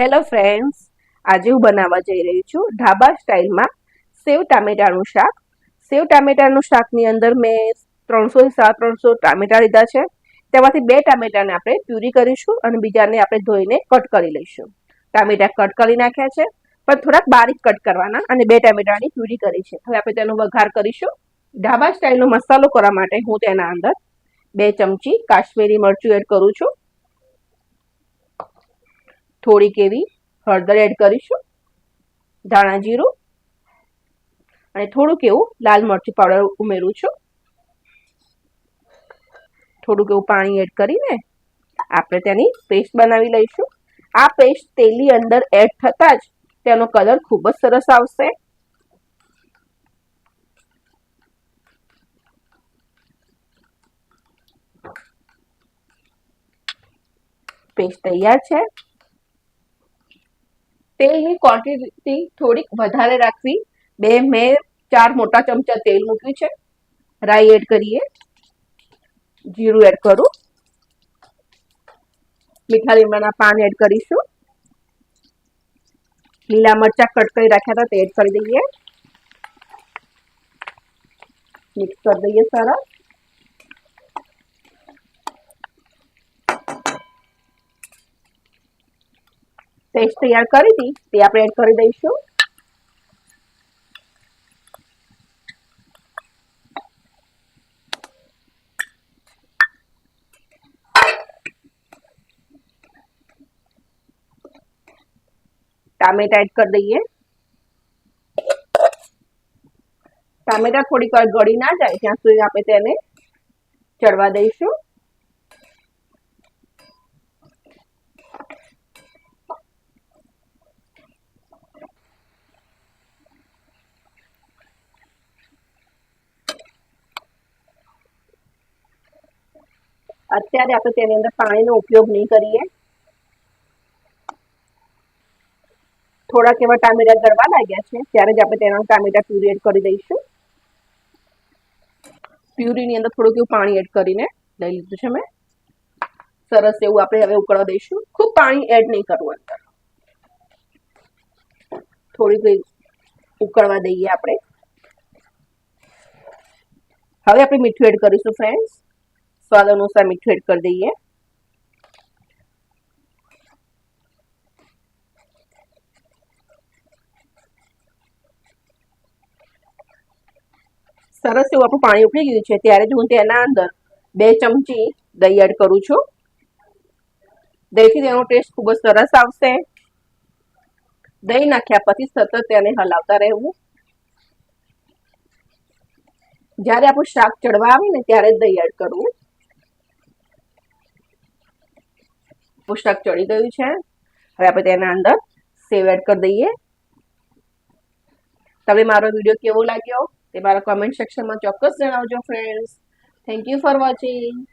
Hello friends આજે હું બનાવવા જઈ રહી છું ઢાબા સ્ટાઇલમાં સેવ ટામેટાનું શાક. સેવ ટામેટાનું શાકની અંદર મેં ત્રણસો સાત ત્રણસો ટામેટા લીધા છે. તેમાંથી બે ટામેટાને આપણે પ્યુરી કરીશું અને બીજાને આપણે ધોઈને કટ કરી લઈશું. ટામેટા કટ કરી નાખ્યા છે, પણ થોડાક બારીક કટ કરવાના અને બે ટામેટાની પ્યુરી કરી છે. હવે આપણે તેનો વઘાર કરીશું. ઢાબા સ્ટાઇલનો મસાલો કરવા માટે હું તેના અંદર બે ચમચી કાશ્મીરી મરચું એડ કરું છું. થોડીક એવી હળદર એડ કરીશું, ધાણા જીરું અને થોડુંક એવું લાલ મરચું પાવડર ઉમેરું છું. થોડુંક એવું પાણી એડ કરીને આપણે તેની પેસ્ટ બનાવી લઈશું. આ પેસ્ટ તેલની અંદર એડ થતાં જ તેનો કલર ખૂબ જ સરસ આવશે. પેસ્ટ તૈયાર છે. તેલની ક્વોન્ટિટી થોડીક વધારે રાખવી. બે મેં ચાર મોટા ચમચા તેલ મૂક્યું છે. રાઈ એડ કરીએ. જીરું એડ કરું. મીઠા લીમડાના પાન એડ કરીશું. લીલા મરચા કટ કરી રાખ્યા હતા, તે એડ કરી દઈએ. મિક્સ કરી દઈએ સરસ. પેસ્ટ તૈયાર કરી હતી તે આપણે એડ કરી દઈશું. ટામેટા એડ કરી દઈએ. ટામેટા થોડીક વાર ગળી ના જાય, ત્યાં સુધી આપણે તેને ચડવા દઈશું. અત્યારે આપણે તેની અંદર પાણીનો ઉપયોગ નહીં કરીએ. થોડાક એવા ટામેટા ગળવા લાગ્યા છે, ત્યારે જ આપણે તેના ટામેટા પ્યુરી એડ કરી દઈશું. પ્યુરીની અંદર થોડુંક એવું પાણી એડ કરીને લઈ લીધું છે મેં. સરસ એવું આપણે હવે ઉકળવા દઈશું. ખૂબ પાણી એડ નહીં કરવું અંદર. થોડીક ઉકળવા દઈએ આપણે. હવે આપણે મીઠું એડ કરીશું ફ્રેન્ડ્સ સ્વાદ અનુસાર મીઠું એડ કરી દઈએ સરસ એવું આપણું પાણી ઉકળી ગયું છે. ત્યારે જ હું તેના અંદર બે ચમચી દહીં એડ કરું છું. દહીંથી તેનો ટેસ્ટ ખૂબ જ સરસ આવશે. દહીં નાખ્યા પછી સતત તેને હલાવતા રહેવું. જ્યારે આપણું શાક ચડવા આવે ને ત્યારે દહીં એડ કરવું. આપણું ચડી ગયું છે. હવે આપણે તેના અંદર સેવ એડ કરી દઈએ. તમને મારો વીડિયો કેવો લાગ્યો તે મારા કોમેન્ટ સેક્શનમાં ચોક્કસ જણાવજો friends thank you for watching